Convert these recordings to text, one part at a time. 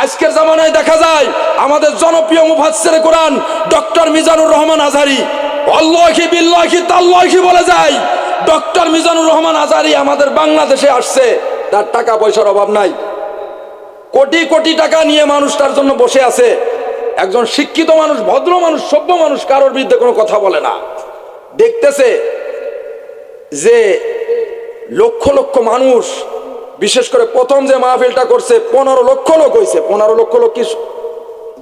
আজকের জামানায় দেখা যায়, আমাদের জনপ্রিয় মুফাসসির কোরআন ডক্টর মিজানুর রহমান আজারি। অল্লাহি বিল্লাহি তাল্লাহি বলে যায়, ডক্টর মিজানুর রহমান আজারি আমাদের বাংলাদেশে আসছে, তার টাকা পয়সার অভাব নাই। কোটি কোটি টাকা নিয়ে মানুষ তার জন্য বসে আছে। একজন শিক্ষিত মানুষ, ভদ্র মানুষ, সভ্য মানুষ কারোর বিরুদ্ধে কোনো কথা বলে না। দেখতেছে যে লক্ষ লক্ষ মানুষ বিশেষ করে প্রথম যে মাহফিলটা করছে, পনেরো লক্ষ লোক হয়েছে পনেরো লক্ষ লোক কি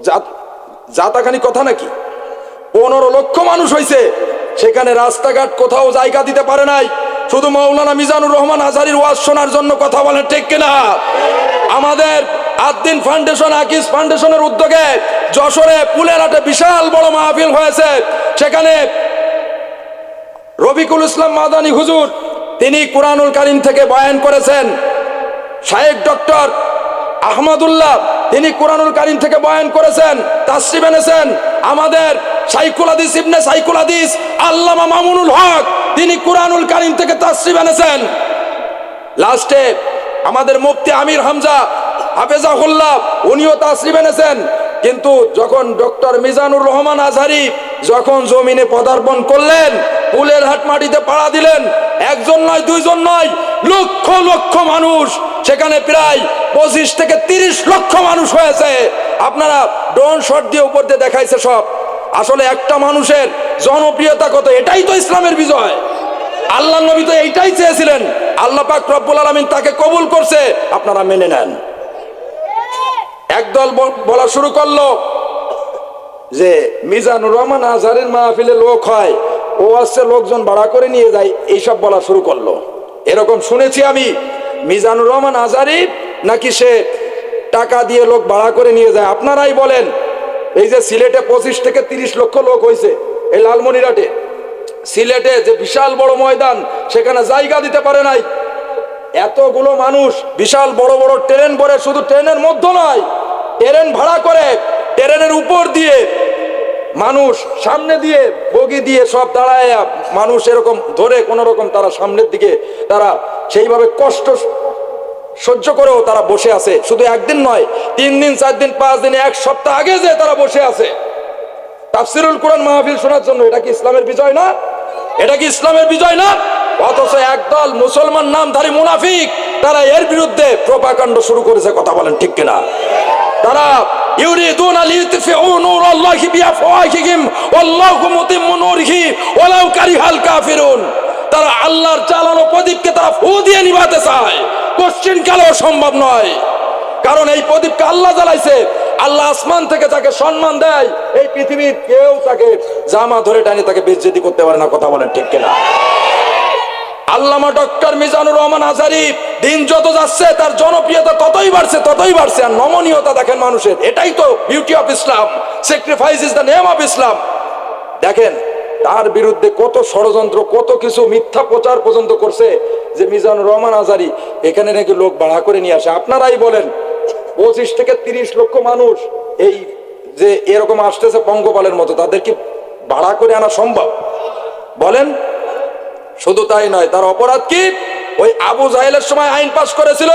জাত- জাতাখানি কথা নাকি? পনেরো লক্ষ মানুষ হয়েছে সেখানে রাস্তাঘাট কোথাও জায়গা দিতে পারে নাই। শুধু মৌলানা মিজানুর রহমান আজারির ওয়াজ শোনার জন্য কথা বলেন, ঠিক কিনা? আমাদের আদ্দিন ফাউন্ডেশন, আকিস ফাউন্ডেশনের উদ্যোগে যশোরে পুলের পুলেরহাটে বিশাল বড় মাহফিল হয়েছে। সেখানে রবিকুল ইসলাম মাদানী হুজুর, তিনি কোরআনুল কারিম থেকে বয়ান করেছেন শায়েক ডক্টর আহমদুল্লাহ, তিনি কোরআনুল কারিম থেকে বয়ান করেছেন তাসরিফ এনেছেন। আমাদের সাইকুল হাদিস ইবনে সাইকুল হাদিস, আল্লামা মামুনুল হক, তিনি কোরআনুল কারিম থেকে তাসরিফ এনেছেন। লাস্টে আমাদের মুফতি আমির হামজা, হাফেজাহুল্লাহ, উনিও তাসরিফ এনেছেন। কিন্তু যখন ডক্টর মিজানুর রহমান আজহারি যখন জমিনে পদার্পণ করলেন পুলের হাট মাটিতে পাড়া দিলেন, একজন নয়, দুইজন নয়, লক্ষ লক্ষ মানুষ সেখানে প্রায় পঁচিশ থেকে তিরিশ লক্ষ মানুষ হয়েছে। আপনারা ড্রোন শট দিয়ে উপর দিয়ে দেখাইছে সব। আসলে একটা মানুষের জনপ্রিয়তা কত, এটাই তো ইসলামের বিজয়। আল্লাহ নবী তো এইটাই চেয়েছিলেন। আল্লাহ পাক রব্বুল আলমিন তাকে কবুল করছে, আপনারা মেনে নেন। একদল বলা শুরু করল যে, মিজানুর রহমান আজহারের মাহফিলে লোক হয়, ও আসছে লোকজন ভাড়া করে নিয়ে যায়, এইসব বলা শুরু করল। এরকম শুনেছি আমি। মিজানুর রহমান আজহারি নাকি সে টাকা দিয়ে লোক ভাড়া করে নিয়ে যায়? আপনারাই বলেন। এই যে সিলেটে পঁচিশ থেকে তিরিশ লক্ষ লোক হয়েছে এই লালমনিরহাটে। সিলেটে যে বিশাল বড় ময়দান, সেখানে জায়গা দিতে পারে নাই। এতগুলো মানুষ, বিশাল বড় বড় ট্রেন ভরে, শুধু ট্রেনের মধ্যে নয়, ট্রেন ভাড়া করে, ট্রেনের উপর দিয়ে মানুষ সামনে দিয়ে বগি দিয়ে সব দাঁড়ায়, মানুষ এরকম ধরে কোন রকম তারা সামনের দিকে তারা সেইভাবে কষ্ট সহ্য করেও তারা বসে আছে। শুধু একদিন নয়, তিন দিন, চার দিন, পাঁচ দিন, এক সপ্তাহ আগে যে তারা বসে আছে। তাফসিরুল কোরআন মাহফিল শোনার জন্য এটা কি ইসলামের বিজয় না? এটা কি ইসলামের বিজয় না? অথচ একদল মুসলমান নামধারী মুনাফিক, তারা এর বিরুদ্ধে প্রপাকাণ্ড শুরু করেছে, কথা বলেন ঠিক কিনা? তারা ইউরিদুন লিইতফিউ নূরাল্লাহি বিআফওয়াহিহিম ওয়াল্লাহু মুতিম্মু নূরিহি ওয়ালাউ কারিহাল কাফিরুন তারা আল্লাহর জ্বালানো প্রদীপকে তারা ফু দিয়ে নিভাতে চায়। কোশ্চিন কালেও সম্ভব নয়। কারণ এই প্রদীপকে আল্লাহ জ্বালাইছে। আল্লাহ আসমান থেকে তাকে সম্মান দেয়। এই পৃথিবীর কেউ তাকে জামা ধরে টানি তাকে বেজ্জেতি করতে পারে না, কথা বলেন ঠিক কিনা? আল্লামা ডক্টর মিজানুর রহমান আজারি দিন যত যাচ্ছে, তার জনপ্রিয়তা ততই বাড়ছে ততই বাড়ছে। আর নমনীয়তা দেখেন মানুষের। এটাই তো beauty of Islam sacrifice is the name of Islam দেখেন, তার বিরুদ্ধে কত ষড়যন্ত্র, কত কিছু মিথ্যা প্রচার পর্যন্ত করছে যে মিজানুর রহমান আজারি। এখানে নাকি লোক ভাড়া করে নিয়ে আসে। আপনারাই বলেন, পঁচিশ থেকে তিরিশ লক্ষ মানুষ এই যে এরকম আসতেছে পঙ্গপালের মতো, তাদের কি ভাড়া করে আনা সম্ভব? বলেন, শুধু তাই নয়, তার অপরাধ কি? ওই আবু জাহেলের সময় আইন পাশ করেছিল,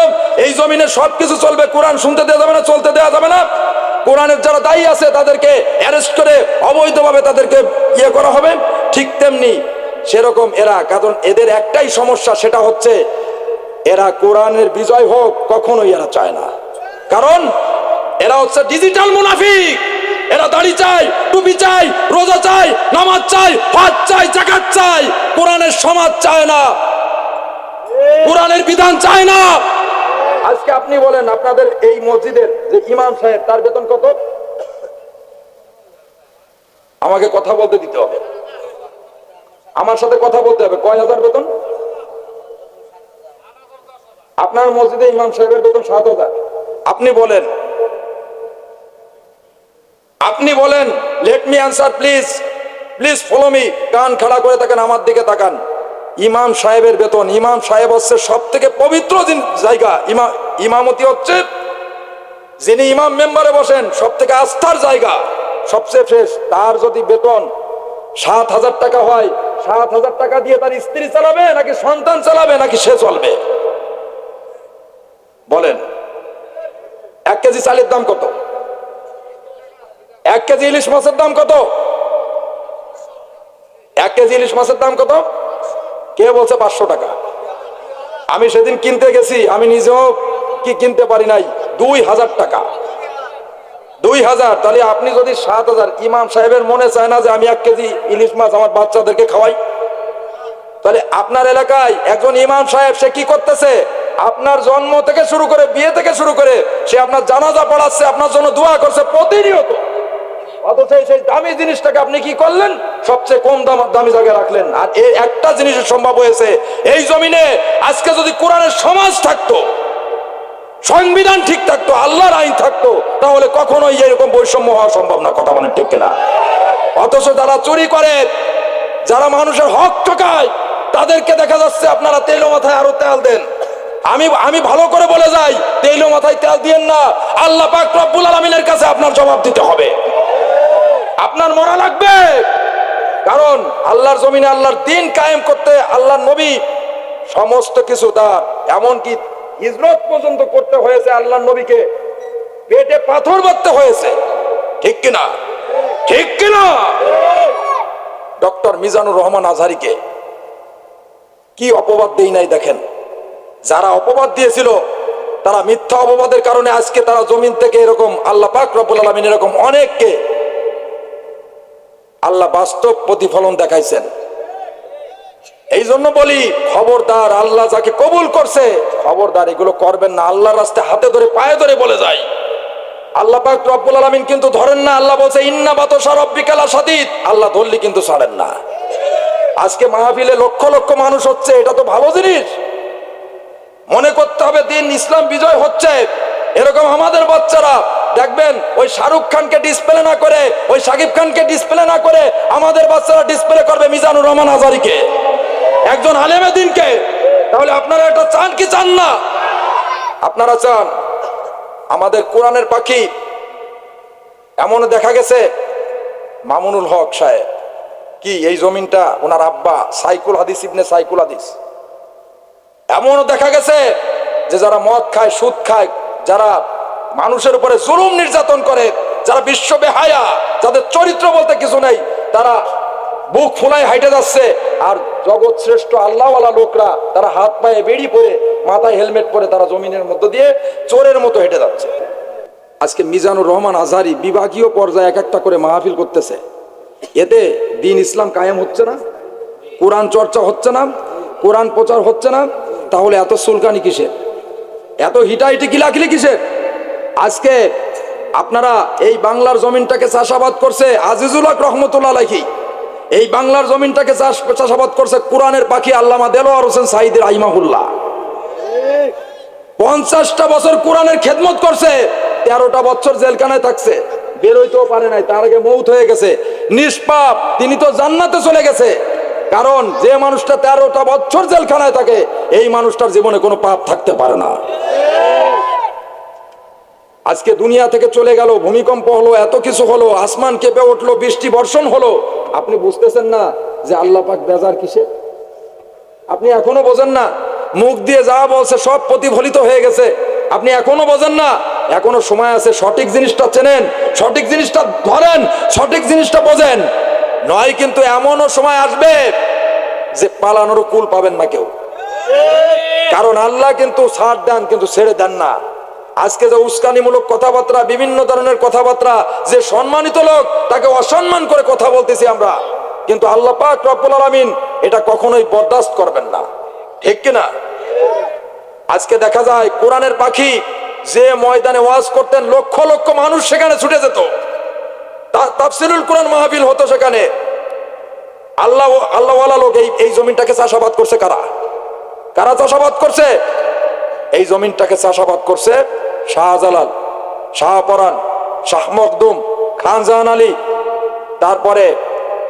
এই জমিনে সবকিছু চলবে, কোরআন শুনতে দেওয়া যাবে না, চলতে দেওয়া যাবে না। কোরআনের যারা দায়ী আছে, তাদেরকে অ্যারেস্ট করে অবৈধভাবে তাদেরকে ইয়ে করা হবে। ঠিক তেমনি সেরকম এরা, কারণ এদের একটাই সমস্যা, সেটা হচ্ছে এরা কোরআনের বিজয় হোক, কখনোই এরা চায় না। কারণ এরা হচ্ছে ডিজিটাল মুনাফিক। এরা দাড়ি চাই টুপি চাই রোজা চাই নামাজ চাই হজ চাই জাকাত চাই কোরআনের সমাজ চায় না। কোরআনের বিধান চায় না। আজকে আপনি বলেন, আপনাদের এই মসজিদের যে ইমাম সাহেব, তার বেতন কত? আমাকে কথা বলতে দিতে হবে। আমার সাথে কথা বলতে হবে। কয় হাজার বেতন? আপনার মসজিদে ইমাম সাহেবের বেতন সাত হাজার। আপনি বলেন। আপনি বলেন let me answer please please follow me কান খাড়া করে তাকান আমার দিকে তাকান। ইমাম সাহেবের বেতন। ইমাম সাহেব হচ্ছে সব থেকে পবিত্র জায়গা। ইমা ইমামতি হচ্ছে যিনি ইমাম মেম্বারে বসেন সব থেকে আস্থার জায়গা, সবচেয়ে শেষ। তার যদি বেতন সাত হাজার টাকা হয়, সাত হাজার টাকা দিয়ে তার স্ত্রী চালাবে নাকি সন্তান চালাবে নাকি সে চলবে? বলেন, এক কেজি চালের দাম কত? এক কেজি ইলিশ মাছের দাম কত? এক কেজি ইলিশ মাছের দাম কত? কে বলছে পাঁচশো টাকা? আমি সেদিন কিনতে গেছি, আমি নিজেও কি কিনতে পারি নাই? দুই হাজার টাকা। দুই হাজার, তাহলে আপনি যদি সাত হাজার, ইমাম সাহেবের মনে চায় না যে আমি এক কেজি ইলিশ মাছ আমার বাচ্চাদেরকে খাওয়াই। তাহলে আপনার এলাকায় একজন ইমাম সাহেব, সে কি করতেছে? আপনার জন্ম থেকে শুরু করে, বিয়ে থেকে শুরু করে, সে আপনার জানাজা পড়াচ্ছে, আপনার জন্য দোয়া করছে প্রতিনিয়ত। অথচ সেই দামি জিনিসটাকে আপনি কি করলেন? সবচেয়ে কম দাম, দামি জায়গায় রাখলেন। আর এই একটা জিনিস সম্ভব হয়েছে, এই জমিনে আজকে যদি কোরআনের সমাজ থাকতো, সংবিধান ঠিক থাকতো, আল্লাহর আইন থাকতো, তাহলে কখনোই এরকম বৈষম্য হওয়া সম্ভব না, কথা বলেন ঠিক কিনা? অথচ যারা চুরি করে, যারা মানুষের হক ঠকায়, তাদেরকে দেখা যাচ্ছে আপনারা তেলো মাথায় আরও তেল দেন। আমি আমি ভালো করে বলে যাই তেলো মাথায় তেল দিয়েন না, আল্লাহ পাক রব্বুল আলমিনের কাছে আপনার জবাব দিতে হবে। আপনার মরা লাগবে। কারণ আল্লাহর জমিনে আল্লাহর দিন কায়েম করতে আল্লাহর নবী সমস্ত কিছু তার এমনকি হিজরত পর্যন্ত করতে হয়েছে আল্লাহর নবীকে। পেটে পাথর বাঁধতে হয়েছে। ঠিক কিনা? ঠিক কিনা? ডক্টর মিজানুর রহমান আজহারিকে কি অপবাদ দেই নাই দেখেন। যারা অপবাদ দিয়েছিল, তারা মিথ্যা অপবাদের কারণে আজকে তারা জমিন থেকে এরকম আল্লাহ পাক রব্বুল আলমিন এরকম অনেককে আল্লাহ বাস্তব প্রতিফলন দেখাইছেন। এই জন্য বলি, খবরদার আল্লাহ যাকে কবুল করছে, খবরদার এগুলো করবেন না, আল্লাহর রাস্তায় হাতে ধরে, পায়ে ধরে বলে যায়। আল্লাহ পাক রব্বুল আলামিন কিন্তু ধরেন না, আল্লাহ বলছে, ইন্না বাতশা রব্বিকালা সাদিদ আল্লাহ ধরলি কিন্তু ছাড়েন না। আজকে মাহফিলে লক্ষ লক্ষ মানুষ হচ্ছে, এটা তো ভালো জিনিস। মনে করতে হবে দিন ইসলাম বিজয় হচ্ছে। এরকম আমাদের বাচ্চারা, দেখবেন, ওই শাহরুখ খানকে ডিসপ্লে না করে, ওই সাকিব খানকে ডিসপ্লে না করে আমাদের বাচ্চারা ডিসপ্লে করবে মিজানুর রহমান আজারিকে। একজন আলেমে দিনকে। তাহলে আপনারা এটা চান কি চান না? আপনারা চান, আমাদের কোরআনের পাখি, এমন দেখা গেছে, মামুনুল হক সাহেব, কি এই জমিনটা ওনার আব্বা, সাইকুল হাদিস ইবনে সাইকুল হাদিস। এমনও দেখা গেছে যে যারা মদ খায়, সুদ খায় যারা মানুষের উপরে জুলুম নির্যাতন করে, যারা বিশ্ব বেহায়া, যাদের চরিত্র বলতে কিছু নেই, তারা বুক ফুলায় হাইটে যাচ্ছে। আর জগৎ শ্রেষ্ঠ আল্লাহওয়ালা লোকরা, তারা হাত পায়ে বেড়ি পরে, মাথায় হেলমেট পরে তারা জমিনের মধ্য দিয়ে চোরের মতো হেঁটে যাচ্ছে। আজকে মিজানুর রহমান আজহারি বিভাগীয় পর্যায়ে এক একটা করে মাহফিল করতেছে। এতে দিন ইসলাম কায়েম হচ্ছে না, কোরআন চর্চা হচ্ছে না, কোরআন প্রচার হচ্ছে না, তাহলে এত সুলকানি কিসের? এত হিটাহিটি কিলাকিলি কিসের? আজকে আপনারা এই বাংলার জমিনটাকে চাষাবাদ করছে আজিজুল হক রহমতুল্লাহ আলাইহি। এই বাংলার জমিনটাকে চাষ চাষাবাদ করছে কোরআনের পাখি আল্লামা দেলোয়ার হোসেন সাইদের আইমাহুল্লাহ পঞ্চাশটা বছর কোরআনের খেদমত করছে, তেরোটা বছর জেলখানায় থাকছে, বেরোইতেও পারে নাই, তার আগে মৌত হয়ে গেছে, নিষ্পাপ, তিনি তো জান্নাতে চলে গেছে। কারণ যে মানুষটা তেরোটা বছর জেলখানায় থাকে, এই মানুষটার জীবনে কোনো পাপ থাকতে পারে না। আজকে দুনিয়া থেকে চলে গেল, ভূমিকম্প হলো, এত কিছু হলো, আসমান কেঁপে উঠল, বৃষ্টি বর্ষণ হলো। আপনি বুঝতেছেন না যে আল্লাহ পাক বেজার কিসে? আপনি এখনও বোঝেন না, মুখ দিয়ে যা বলছে সব প্রতিফলিত হয়ে গেছে। আপনি এখনও বোঝেন না, এখনও সময় আছে সঠিক জিনিসটা চেনেন, সঠিক জিনিসটা ধরেন, সঠিক জিনিসটা বোঝেন। নয় কিন্তু এমনও সময় আসবে যে পালানোর কুল পাবেন না কেউ। কারণ আল্লাহ কিন্তু ছাড় দেন, কিন্তু ছেড়ে দেন না। আজকে যে উস্কানিমূলক কথাবার্তা, বিভিন্ন ধরনের কথাবার্তা, যে সম্মানিত লোক, তাকে অসম্মান করে কথা বলতেছি আমরা। কিন্তু আল্লাহ পাক আলামিন এটা কখনোই বরদাস্ত করবেন না। ঠিক কিনা? আজকে দেখা যায় কোরআনের পাখি যে ময়দানে ওয়াজ করতেন, লক্ষ লক্ষ মানুষ সেখানে ছুটে যেত। তা- তাফসিরুল কোরআন মাহফিল হতো সেখানে। আল্লাহ আল্লাহওয়ালা লোক এই এই জমিনটাকে চাষাবাদ করছে কারা? কারা চাষাবাদ করছে? এই জমিনটাকে চাষাবাদ করছে শাহজালাল, শাহপরান, শাহ মখদুম, খান জাহান আলী। তারপরে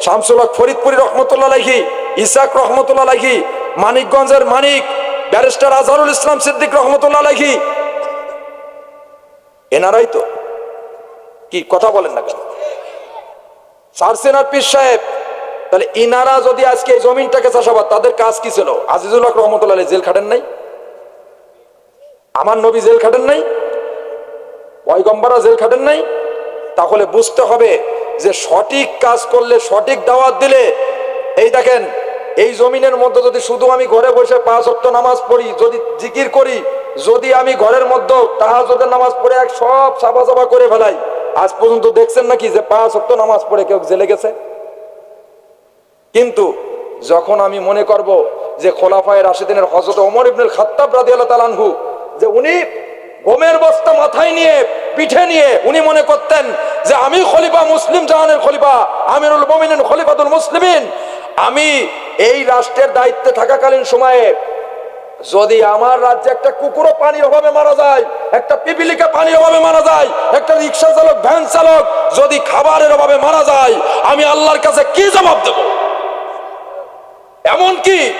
শামসুল হক ফরিদপুরি রহমতুল্লাহ লাইহি ইসাক রহমতুল্লাহ লাইহি মানিকগঞ্জের মানিক, ব্যারিস্টার আজহারুল ইসলাম সিদ্দিক রহমতুল্লাহ লাইহি এনারাই তো। কি, কথা বলেন না কেন? সারসেনার পীর সাহেব, তাহলে ইনারা যদি আজকে এই জমিনটাকে চাষাবাদ, তাদের কাজ কি ছিল? আজিজুল হক রহমতুল্লাহ জেল খাটেন নাই? আমার নবী জেল খাটেন নাই? পয়গম্বরা জেল খাটেন নাই? তাহলে বুঝতে হবে যে সঠিক কাজ করলে সঠিক দাওয়াত দিলে, এই দেখেন, এই জমিনের মধ্যে যদি শুধু আমি ঘরে বসে পাঁচ অক্ট নামাজ পড়ি, যদি জিকির করি, যদি আমি ঘরের মধ্যে তাহাজদের নামাজ পড়ে এক সব সাফা সাফা করে ফেলাই আজ পর্যন্ত দেখছেন নাকি যে পাঁচ অক্ট নামাজ পড়ে কেউ জেলে গেছে? কিন্তু যখন আমি মনে করব যে খোলাফায় রাশিদিনের হজরত ওমর ইবনুল খাত্তাব রাদিয়াল্লাহু তাআলা আনহু, যে উনি গমের বস্তা মাথায় নিয়ে, পিঠে নিয়ে উনি মনে করতেন যে আমি খলিফা মুসলিম জাহানের খলিফা, আমিরুল মুমিনিন খলিফাতুল মুসলিমিন, আমি এই রাষ্ট্রের দায়িত্বে থাকাকালীন সময়ে যদি আমার রাজ্যে একটা কুকুরও পানির অভাবে মারা যায়, একটা পিপিলিকা পানির অভাবে মারা যায়, একটা রিক্সা চালক, ভ্যান চালক যদি খাবারের অভাবে মারা যায়, আমি আল্লাহর কাছে কি জবাব দেব? এমনকি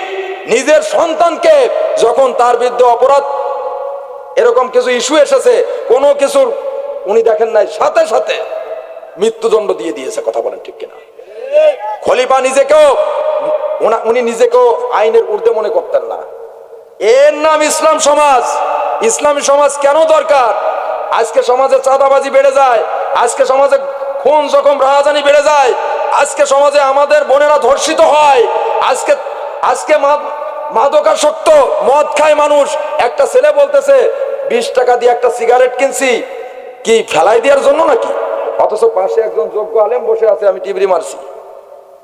নিজের সন্তানকে যখন তার বিরুদ্ধে অপরাধ, এরকম কিছু ইস্যু এসেছে, কোনো কিছুর, উনি দেখেন নাই, সাথে সাথে মৃত্যুদণ্ড দিয়ে দিয়েছে, কথা বলেন ঠিক কিনা? খলিফা নিজেকেও, উনা- নিজেকেও আইনের ঊর্ধ্বে মনে করতেন না। এর নাম ইসলাম সমাজ। ইসলামী সমাজ কেন দরকার? আজকে সমাজে চাঁদাবাজি বেড়ে যায়, আজকে সমাজে খুন জখম রাহাজানি বেড়ে যায়, আজকে সমাজে আমাদের বোনেরা ধর্ষিত হয়, আজকে আজকে মাদকাসক্ত, মদ খায় মানুষ। একটা ছেলে বলতেছে, বিশ টাকা দিয়ে একটা সিগারেট কিনছি, কি ফেলাই দেওয়ার জন্য নাকি? অথচ পাশে একজন যোগ্য আলেম বসে আছে, আমি টিবরি মারছি।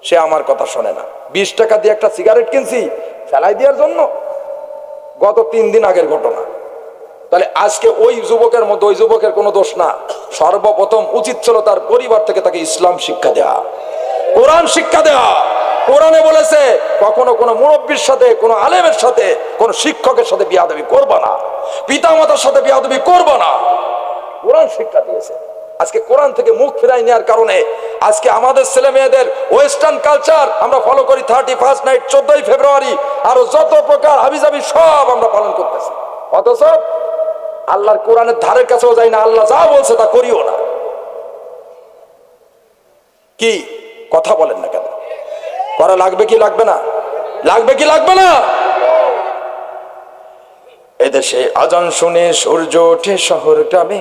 সে আমার কথা শোনে না। বিশ টাকা দিয়ে একটা সিগারেট কিনছি, ফেলাই দেওয়ার জন্য? গত তিন দিন আগের ঘটনা। তাহলে আজকে ওই যুবকের মধ্যে, ওই যুবকের কোনো দোষ না। সর্বপ্রথম উচিত ছিল তার পরিবার থেকে তাকে ইসলাম শিক্ষা দেওয়া। কোরআন শিক্ষা দেওয়া। কোরআনে বলেছে, কখনো কোনো মুরব্বীর সাথে, কোনো আলেমের সাথে, কোনো শিক্ষকের সাথে বিয়াদবি করবা না। পিতামাতার সাথে বিয়াদবি করবা না। কোরআন শিক্ষা দিয়েছে। আজকে কোরআন থেকে মুখ ফিরাই নেওয়ার কারণে আজকে আমাদের ছেলে মেয়েদের ওয়েস্টার্ন কালচার আমরা ফলো করি থার্টি ফার্স্ট নাইট, চোদ্দই ফেব্রুয়ারি, আরও যত প্রকার হাবিজাবি সব আমরা পালন করতেছি। অথচ আল্লাহর কোরআনের ধারের কাছেও যাই না, আল্লাহ যা বলছে তা করিও না। কি? কথা বলেন না কেন? করা লাগবে কি লাগবে না? লাগবে কি লাগবে না? এদেশে আজান শুনে সূর্য ওঠে শহর গ্রামে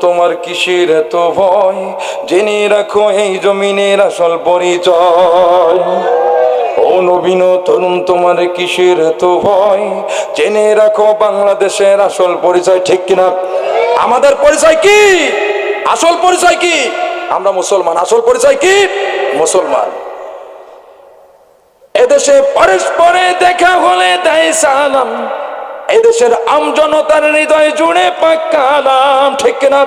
তোমার কিসের এত ভয়? জেনে রাখো, এই জমিনের আসল পরিচয়। তরুণ তোমার কিসের এত ভয়? জেনে রাখো, বাংলাদেশের আসল পরিচয় ঠিক কিনা? আমাদের পরিচয় কি? আসল পরিচয় কি? আমরা মুসলমান, আসল পরিচয় কি? মুসলমান। এদেশে পরস্পরে দেখা হলে দেয় সালাম। এদেশের আমজনতার হৃদয় জুড়ে পাক্কা পাকালাম ঠিক না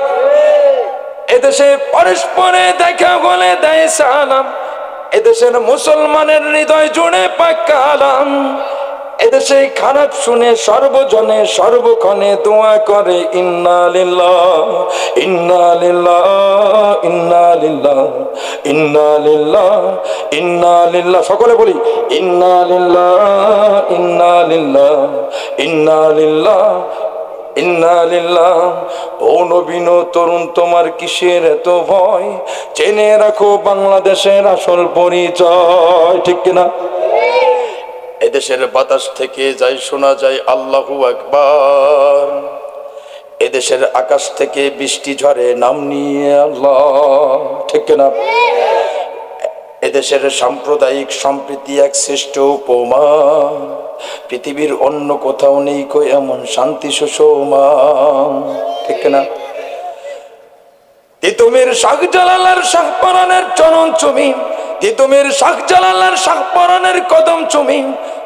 এদেশে পরস্পরে দেখা বলে দেয় সালাম। এদেশের মুসলমানের হৃদয় জুড়ে পাকালাম এদেশে খারাপ শুনে সর্বজনে সর্বক্ষণে দোয়া করে ইন্নালিল্লাহ সকলে বলি ইন্নালিল্লাহ তরুণ, তোমার কিসের এত ভয়? চেনে রাখো বাংলাদেশের আসল পরিচয়, ঠিক কিনা? এদেশের বাতাস থেকে যাই শোনা যায় আল্লাহু একবার এদেশের আকাশ থেকে বৃষ্টি ঝরে, নাম নিয়ে আল্লাহ, ঠিক না এদেশের সাম্প্রদায়িক সম্প্রীতি এক শ্রেষ্ঠ উপমা পৃথিবীর অন্য কোথাও নেই কই এমন শান্তি সুষমা। ঠিক না তিতুমির শাহ জালালার শাহপরানের চরণ চুমি। তিতুমির শাহ জালালার শাহপরানের কদম চুমি।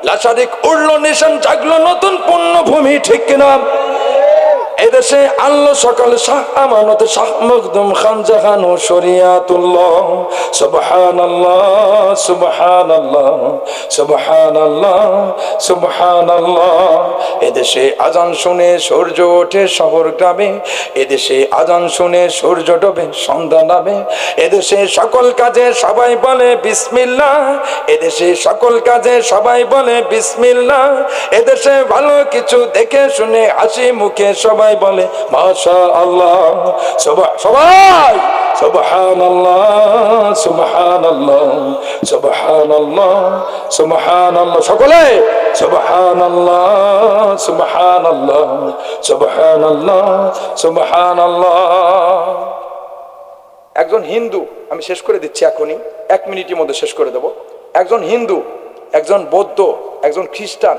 লাশারিক উড়লো নিশান জাগলো নতুন পুণ্যভূমি ঠিক কিনা? এদেশে আল্লো সকাল শাহ আমানত শাহ মখদুম খান জাহান ও শরিয়াতুল্লাহ। সুবহানাল্লাহ সুবহানাল্লাহ সুবহানাল্লাহ সুবহানাল্লাহ। এদেশে আজান শুনে সূর্য ওঠে শহর গ্রামে। এদেশে আজান শুনে সূর্য ডোবে সন্ধ্যা নামে। এদেশে সকল কাজে সবাই বলে বিসমিল্লাহ। এদেশে সকল কাজে সবাই বলে বিসমিল্লাহ। এদেশে ভালো কিছু দেখে শুনে হাসি মুখে সবাই বলে মাশা আল্লাহ সবা- সবাই সুবহান আল্লাহ সুবহান আল্লাহ সকলে সুবহান আল্লাহ সুবহান আল্লাহ একজন হিন্দু, আমি শেষ করে দিচ্ছি এখনই, এক মিনিটের মধ্যে শেষ করে দেব। একজন হিন্দু, একজন বৌদ্ধ, একজন খ্রিস্টান,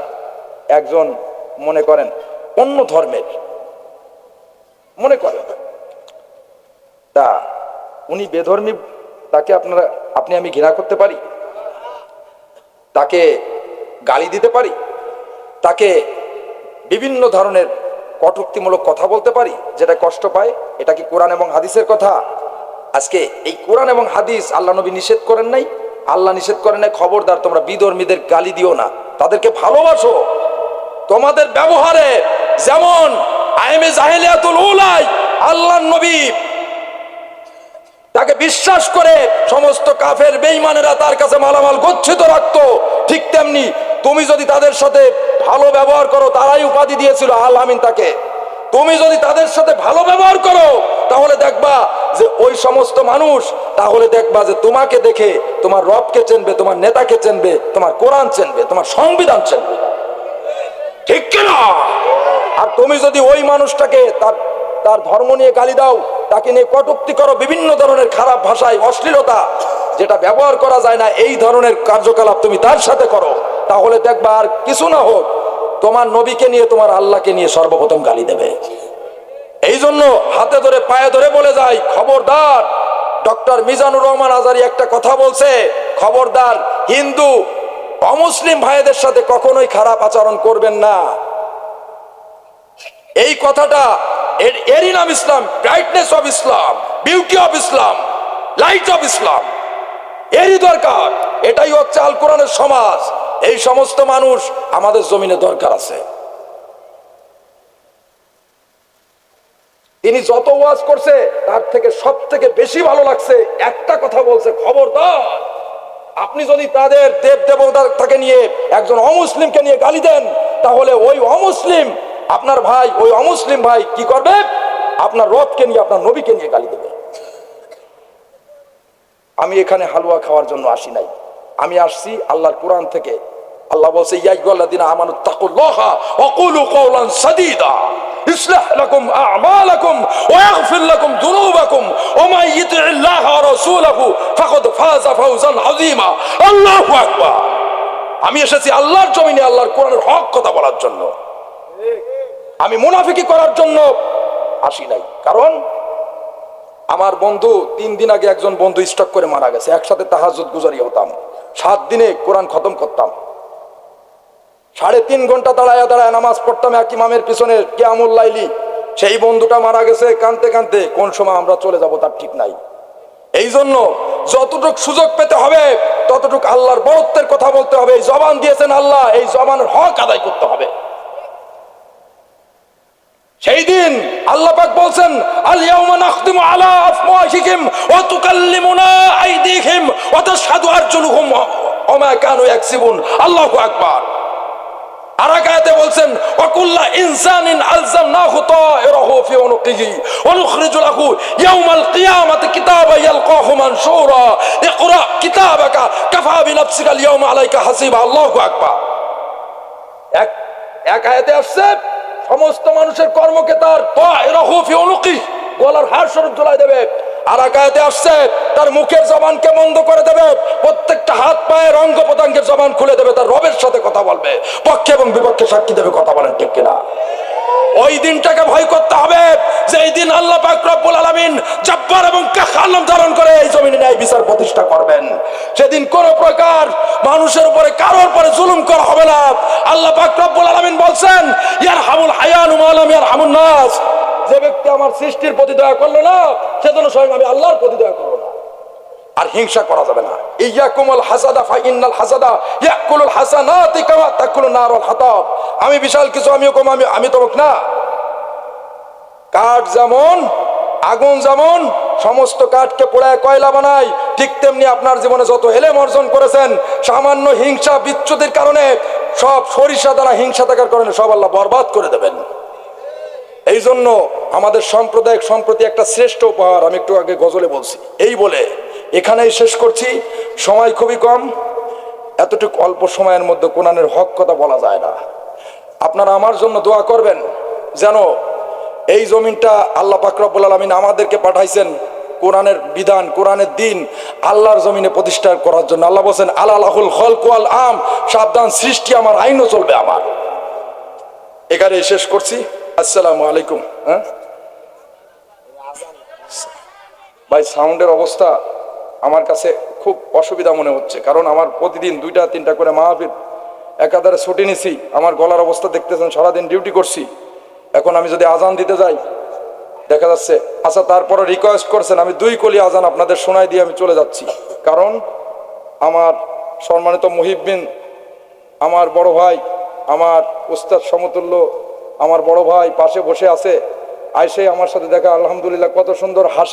একজন, মনে করেন, অন্য ধর্মের মনে করেন তা উনি বেধর্মী, তাকে আপনারা, আপনি আমি ঘৃণা করতে পারি? তাকে গালি দিতে পারি? তাকে বিভিন্ন ধরনের কটুক্তিমূলক কথা বলতে পারি, যেটা কষ্ট পায়? এটা কি কোরআন এবং হাদিসের কথা? আজকে এই কোরআন এবং হাদিস আল্লাহ নবী নিষেধ করেন নাই? আল্লাহ নিষেধ করেন নাই, খবরদার, তোমরা বিধর্মীদের গালি দিও না। তাদেরকে ভালোবাসো। তোমাদের ব্যবহারে যেমন তাকে বিশ্বাস করে সমস্ত কাফের বেঈমানেরা তার কাছে মালামাল গচ্ছিত রাখতো। ঠিক তেমনি তুমি যদি তাদের সাথে ভালো ব্যবহার করো, তারাই উপাধি দিয়েছিল আল আমিন তাকে। তুমি যদি তাদের সাথে ভালো ব্যবহার করো, তাহলে দেখবা যে ওই সমস্ত মানুষ, তাহলে দেখবা যে তোমাকে দেখে তোমার রবকে চেনবে, তোমার নেতাকে চেনবে, তোমার কোরআন চেনবে, তোমার সংবিধান চেনবে। ঠিক কিনা? আর তুমি যদি ওই মানুষটাকে তার তার ধর্ম নিয়ে গালি দাও, তাকে নিয়ে কটুক্তি করো বিভিন্ন ধরনের খারাপ ভাষায় অশ্লীলতা, যেটা ব্যবহার করা যায় না, এই ধরনের কার্যকলাপ তুমি তার সাথে করো, তাহলে দেখবা আর কিছু না হোক, তোমার নবীকে নিয়ে তোমার আল্লাহকে নিয়ে সর্বপ্রথম গালি দেবে। এই জন্য হাতে ধরে, পায়ে ধরে বলে যাই খবরদার, ডক্টর মিজানুর রহমান আজারি একটা কথা বলছে, খবরদার হিন্দু অমুসলিম ভাইদের সাথে কখনোই খারাপ আচরণ করবেন না। এই কথাটা এর, এরই নাম ইসলাম brightness of Islam beauty of Islam light of Islam এরই দরকার, এটাই হচ্ছে আল কোরআনের সমাজ। এই সমস্ত মানুষ আমাদের জমিনে দরকার আছে। তিনি যত ওয়াজ করছে, তার থেকে সব থেকে বেশি ভালো লাগছে একটা কথা বলছে, খবরদার। আপনি যদি তাদের দেব দেবতাকে নিয়ে একজন অমুসলিমকে নিয়ে গালি দেন, তাহলে ওই অমুসলিম, আপনার ভাই, ওই অমুসলিম ভাই কি করবে? আপনার রথকে নিয়ে, আপনার নবীকে নিয়ে গালি দেবে। আমি এখানে হালুয়া খাওয়ার জন্য আসি নাই। আমি আসছি আল্লাহর কোরআন থেকে। আল্লাহ বলছে ইয়াইয়ুহাল্লাযীনা আমানু তাকুল্লাহা ওয়া কুলু কওলান সাদীদা। আ'মালাকুম ওয়া ইয়াগফির লাকুম যুনুবাকুম ওয়া মান ইতি'ল্লাহা ওয়া রাসূলাহু ফাকাদ ফাযা ফাওজান আযীমা আল্লাহু আকবার আমি এসেছি আল্লাহর জমিনে, আল্লাহর কোরআনের হক কথা বলার জন্য। আমি মুনাফিকি করার জন্য আসি নাই। কারণ আমার বন্ধু তিন দিন আগে একজন বন্ধু স্টক করে মারা গেছে। একসাথে তাহাজুদ গুজারি হতাম। সাত দিনে কোরআন খতম করতাম। সাড়ে তিন ঘণ্টা দাঁড়ায় দাঁড়ায় নামাজ পড়তাম এক ইমামের পিছনে, কেয়ামুল লাইলি। সেই বন্ধুটা মারা গেছে কানতে কানতে, কোন সময় আমরা চলে যাব তার ঠিক নাই। এই জন্য যতটুক সুযোগ পেতে হবে, ততটুক আল্লাহর বরত্বের কথা বলতে হবে। এই জবান দিয়েছেন আল্লাহ, এই জবানের হক আদায় করতে হবে। সেই দিন আল্লাহ পাক বলছেন আল ইয়াউমা নাখতিমু আলা আফওয়াহিহিম ওয়া তুকাল্লিমুনা আইদিহিম ওয়া তাশহাদু আরজুলুহুম ওয়া মা কানু ইয়াকসিবুন। আল্লাহু আকবার। আরাকাতে বলছেন, ওয়াকুল্লা ইনসানিন আলজামনাহু তায়রাহু ফি উনুকিহি ওয়া নুখরিজু লাহু ইয়াউমাল কিয়ামাতি কিতাবান ইয়ালকাহু মানশুরা। ইকরা কিতাবাকা কাফা বিনাফসিকা ইয়াউমা আলাইকা হাসিবা। আল্লাহু আকবার। এক এক আয়াতে আসছে, সমস্ত মানুষের কর্মকে তার তায়রাহু অনুকি গলার হাড় স্বরূপ ঝুলাই দেবে। আর আকায়াতে আসছে, তার মুখের জবানকে বন্ধ করে দেবে, প্রত্যেকটা হাত পায়ের অঙ্গ প্রত্যঙ্গের জবান খুলে দেবে, তার রবের সাথে কথা বলবে, পক্ষে এবং বিপক্ষে সাক্ষী দেবে, কথা বলেন ঠিক কিনা? ওই দিনটাকে ভয় করতে হবে যে এই দিন আল্লাহ পাক রব্বুল আলামিন জব্বার এবং কাখাল্লাম ধারণ করে এই জমিনে ন্যায় বিচার প্রতিষ্ঠা করবেন। সেদিন কোন প্রকার মানুষের উপরে কারোর উপরে জুলুম করা হবে না। আল্লাহ পাক রব্বুল আলামিন বলছেন ইয়ার হামুল হায়ান মালাম ইয়ার হামুন নাস। যে ব্যক্তি আমার সৃষ্টির প্রতি দয়া করল না, সেজন্য স্বয়ং আমি আল্লাহর প্রতি দয়া করব না। আর হিংসা করা যাবে না। ইয়াকুমুল হাসাদা ফাইনাল হাসাদা ইয়াকুলুল হাসানাতি কামা তাকুলুন নারুল হাতাব। আমি বিশাল কিছু, আমিও কম, আমি আমি তো না। কাঠ যেমন, আগুন যেমন, সমস্ত কাঠকে পোড়ায় কয়লা বানায়, ঠিক তেমনি আপনার জীবনে যত এলেম অর্জন করেছেন, সামান্য হিংসা বিচ্ছুতির কারণে সব সরিষা দ্বারা হিংসা থাকার কারণে সব আল্লাহ বরবাদ করে দেবেন। এই জন্য আমাদের সাম্প্রদায়িক সম্প্রতি একটা শ্রেষ্ঠ উপহার, আমি একটু আগে গজলে বলছি। এই বলে এখানেই শেষ করছি। সময় খুবই কম। এতটুকু অল্প সময়ের মধ্যে কোরআনের হক কথা বলা যায় না। আপনারা আমার জন্য দোয়া করবেন যেন এই জমিনটা আল্লাহ পাকরাবুল আলমিন আমাদেরকে পাঠাইছেন কোরআনের বিধান, কোরআনের দিন আল্লাহর জমিনে প্রতিষ্ঠা করার জন্য। আল্লাহ বলছেন, আল্লাহুল খলকুয়াল আম সাবধান, সৃষ্টি আমার, আইনও চলবে আমার। এখানে শেষ করছি। আসসালামু আলাইকুম হ্যাঁ? ভাই, সাউন্ডের অবস্থা আমার কাছে খুব অসুবিধা মনে হচ্ছে, কারণ আমার প্রতিদিন দুইটা, তিনটা করে মাহফিল, একাধারে ছুটি নিছি, আমার গলার অবস্থা দেখতেছেন, সারাদিন ডিউটি করছি। এখন আমি যদি আজান দিতে যাই, দেখা যাচ্ছে আচ্ছা তারপরে রিকোয়েস্ট করছেন, আমি দুই কলি আজান আপনাদের শোনাই দিয়ে আমি চলে যাচ্ছি। কারণ আমার সম্মানিত মুহিবিন আমার বড় ভাই, আমার উস্তাদ সমতুল্য আমার বড় ভাই পাশে বসে আছে আইসে আমার সাথে দেখা আলহামদুলিল্লাহ কত সুন্দর হাসি।